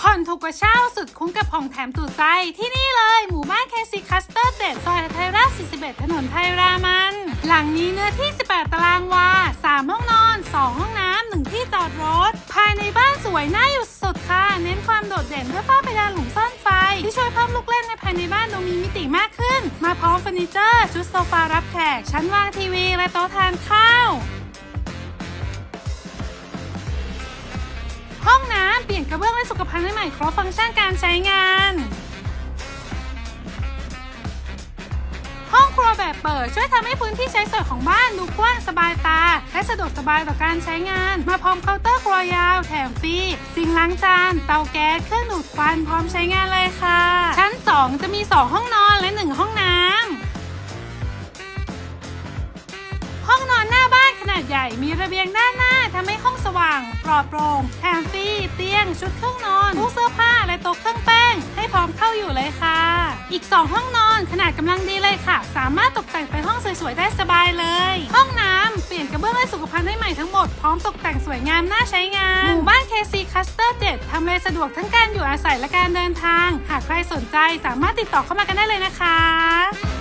ผ่อนถูกกว่าเช่าสุดคุ้มกับผ่องแถมตูดใจ ที่นี่เลยหมู่บ้านเคซีคัสเตอร์เจ็ดซอยไทยราช41 ถนนไทยรามัน หลังนี้เนื้อที่ 18 ตารางวา 3 ห้องนอน 2 ห้องน้ำ 1 ที่จอดรถ ภายในบ้านสวยน่าอยู่สุดค่ะ เน้นความโดดเด่นด้วยฝ้าเพดานหลุมซ่อนไฟ ที่ช่วยเพิ่มลูกเล่นในภายในบ้านดูมีมิติมากขึ้น มาพร้อมเฟอร์นิเจอร์ ชุดโซฟารับแขก ชั้นวางทีวี และโต๊ะทานข้าว เปลี่ยนกระเบื้องและสุขภัณฑ์ให้ใหม่ครบฟังก์ชันการใช้งาน ห้องครัวแบบเปิดช่วยทำให้พื้นที่ใช้สอยของบ้านดูกว้างสบายตา และสะดวกสบายต่อการใช้งาน มาพร้อมเคาน์เตอร์ครัวยาวแถมฟรีซิงล้างจาน เตาแก๊สเครื่องดูดควันพร้อมใช้งานเลยค่ะ ชั้น 2 จะมี 2 ห้องนอนและ 1 ห้องน้ำห้องนอนหน้าบ้านขนาดใหญ่มีระเบียงด้านหน้าทำ ลอดโปร่งแถมฟรีเตียง ชุดเครื่องนอนตู้เสื้อผ้าและโต๊ะเครื่องแป้ง ให้พร้อมเข้าอยู่เลยค่ะ อีก 2 ห้องนอนขนาดกำลังดีเลยค่ะ สามารถตกแต่งเป็นห้องสวยๆได้สบายเลย ห้องน้ำเปลี่ยนกระเบื้องและสุขภัณฑ์ให้ใหม่ทั้งหมดพร้อมตกแต่งสวยงามน่าใช้งานหมู่บ้าน KC Cluster 7ทำเลสะดวกทั้งการอยู่อาศัยและการเดินทาง หากใครสนใจสามารถติดต่อเข้ามากันได้เลยนะคะ